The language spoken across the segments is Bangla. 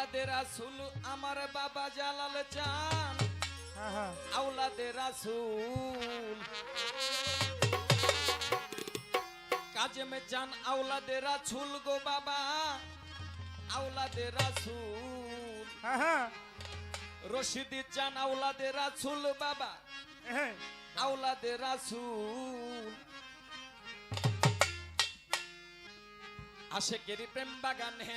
আউলাদের আমার বাবা জালাল চান। হ্যাঁ, হ্যাঁ। আউলাদের রাসুল। কাজেমে চান আউলাদের রাসুল গো বাবা। আউলাদের রাসুল। হ্যাঁ, রশিদি চান আউলাদের রাসুল বাবা। আউলাদের আশেকেরি প্রেম বাগান হে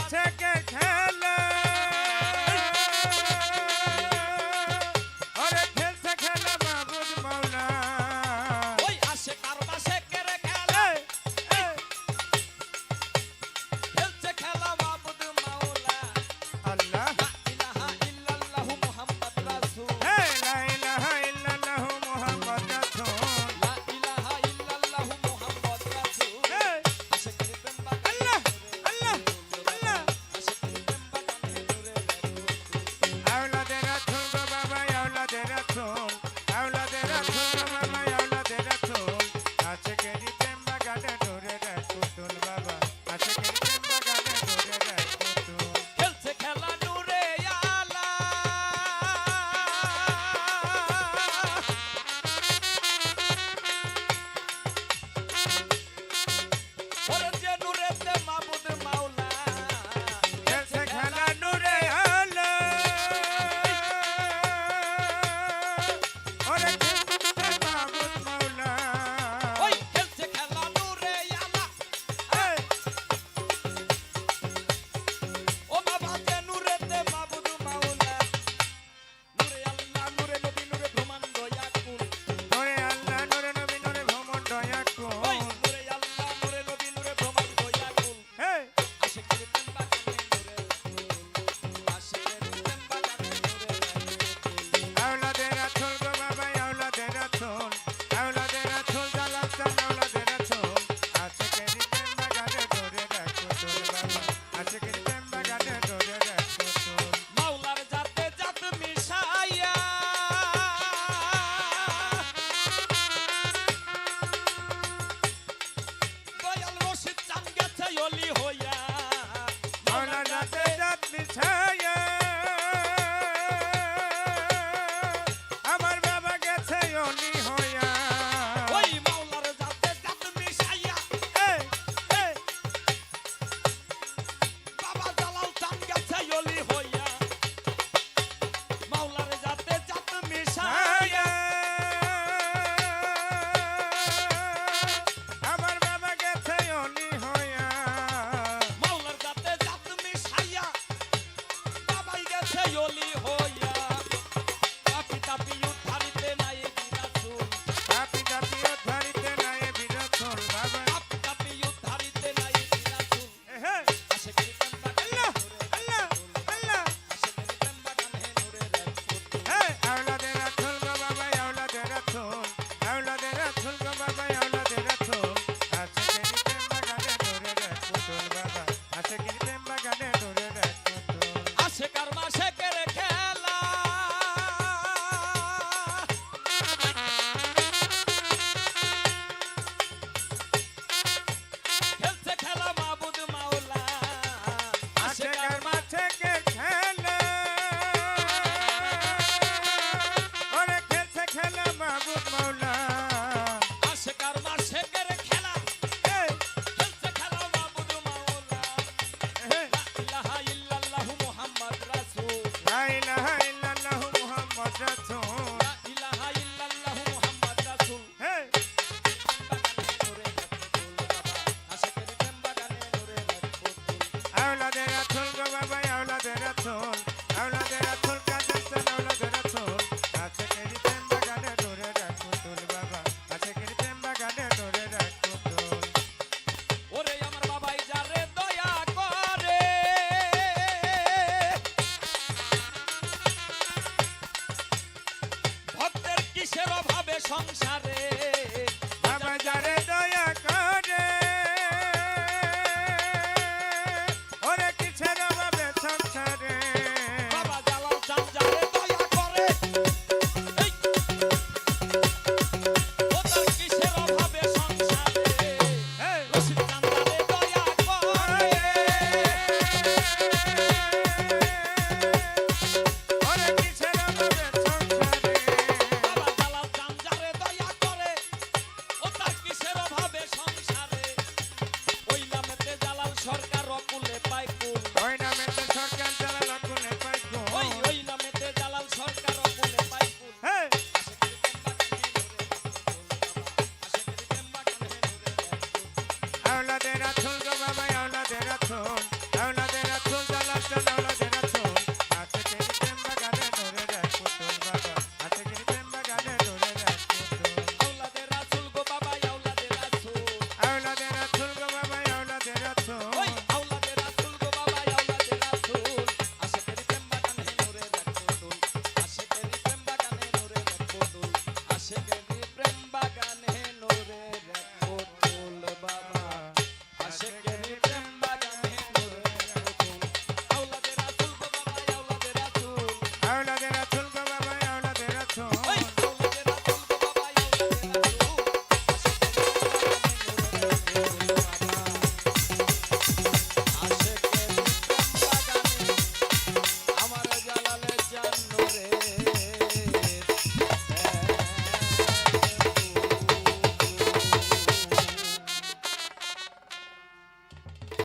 आशिक সেই